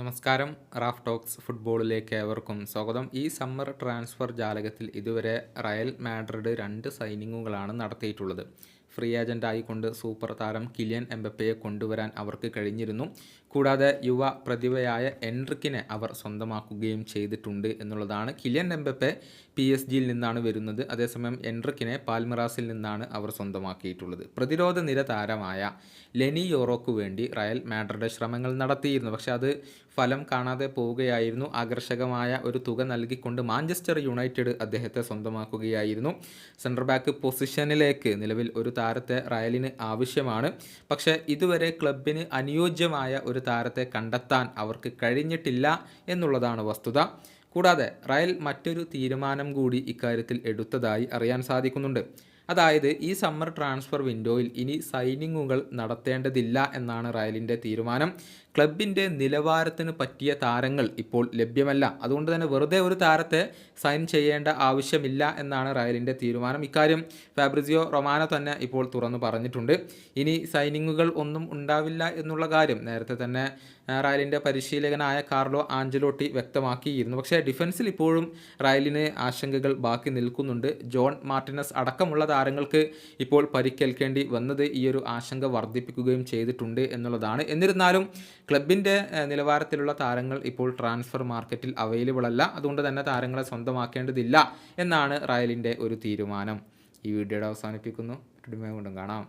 നമസ്കാരം Raf talks ഫുട്ബോളിലേക്ക് ഏവർക്കും സ്വാഗതം. ഈ സമ്മർ ട്രാൻസ്ഫർ ജാലകത്തിൽ ഇതുവരെ റയൽ മാഡ്രിഡ് രണ്ട് സൈനിങ്ങുകളാണ് നടത്തിയിട്ടുള്ളത്. ഫ്രീ ഏജന്റ് ആയിക്കൊണ്ട് സൂപ്പർ താരം കിലിയൻ എംബപ്പയെ കൊണ്ടുവരാൻ അവർക്ക് കഴിഞ്ഞിരുന്നു. കൂടാതെ യുവ പ്രതിഭയായ എൻട്രിക്കിനെ അവർ സ്വന്തമാക്കുകയും ചെയ്തിട്ടുണ്ട് എന്നുള്ളതാണ്. കിലിയൻ എംബപ്പെ പി എസ് ജിയിൽ നിന്നാണ് വരുന്നത്. അതേസമയം എൻട്രിക്കിനെ പാൽമിറാസിൽ നിന്നാണ് അവർ സ്വന്തമാക്കിയിട്ടുള്ളത്. പ്രതിരോധ നിര താരമായ ലെനി യോറോക്ക് വേണ്ടി റയൽ മാഡ്രിഡ് ശ്രമങ്ങൾ നടത്തിയിരുന്നു. പക്ഷെ അത് ഫലം കാണാതെ പോവുകയായിരുന്നു. ആകർഷകമായ ഒരു തുക നൽകിക്കൊണ്ട് മാഞ്ചസ്റ്റർ യുണൈറ്റഡ് അദ്ദേഹത്തെ സ്വന്തമാക്കുകയായിരുന്നു. സെൻട്രൽ ബാക്ക് പൊസിഷനിലേക്ക് നിലവിൽ ഒരു താരത്തെ റയലിന് ആവശ്യമാണ്. പക്ഷേ ഇതുവരെ ക്ലബിന് അനുയോജ്യമായ ഒരു താരത്തെ കണ്ടെത്താൻ അവർക്ക് കഴിഞ്ഞിട്ടില്ല എന്നുള്ളതാണ് വസ്തുത. കൂടാതെ റയൽ മറ്റൊരു തീരുമാനം കൂടി ഇക്കാര്യത്തിൽ എടുത്തതായി അറിയാൻ സാധിക്കുന്നുണ്ട്. അതായത് ഈ സമ്മർ ട്രാൻസ്ഫർ വിൻഡോയിൽ ഇനി സൈനിങ്ങുകൾ നടത്തേണ്ടതില്ല എന്നാണ് റയലിന്റെ തീരുമാനം. ക്ലബിന്റെ നിലവാരത്തിന് പറ്റിയ താരങ്ങൾ ഇപ്പോൾ ലഭ്യമല്ല. അതുകൊണ്ട് തന്നെ വെറുതെ ഒരു താരത്തെ സൈൻ ചെയ്യേണ്ട ആവശ്യമില്ല എന്നാണ് റയലിന്റെ തീരുമാനം. ഇക്കാര്യം ഫാബ്രിസിയോ റൊമാനോ തന്നെ ഇപ്പോൾ തുറന്നു പറഞ്ഞിട്ടുണ്ട്. ഇനി സൈനിങ്ങുകൾ ഒന്നും ഉണ്ടാവില്ല എന്നുള്ള കാര്യം നേരത്തെ തന്നെ റയലിന്റെ പരിശീലകനായ കാർലോ ആഞ്ചലോട്ടി വ്യക്തമാക്കിയിരുന്നു. പക്ഷേ ഡിഫൻസിൽ ഇപ്പോഴും റയലിന് ആശങ്കകൾ ബാക്കി നിൽക്കുന്നുണ്ട്. ജോൺ മാർട്ടിനസ് അടക്കമുള്ള താരങ്ങൾക്ക് ഇപ്പോൾ പരിക്കേൽക്കേണ്ടി വന്നത് ഈയൊരു ആശങ്ക വർദ്ധിപ്പിക്കുകയും ചെയ്തിട്ടുണ്ട് എന്നുള്ളതാണ്. എന്നിരുന്നാലും ക്ലബിന്റെ നിലവാരത്തിലുള്ള താരങ്ങൾ ഇപ്പോൾ ട്രാൻസ്ഫർ മാർക്കറ്റിൽ അവൈലബിൾ അല്ല. അതുകൊണ്ട് തന്നെ താരങ്ങളെ സ്വന്തമാക്കേണ്ടതില്ല എന്നാണ് റയലിന്റെ ഒരു തീരുമാനം. ഈ വീഡിയോയുടെ അവസാനിപ്പിക്കുന്നു. കൊണ്ടും കാണാം.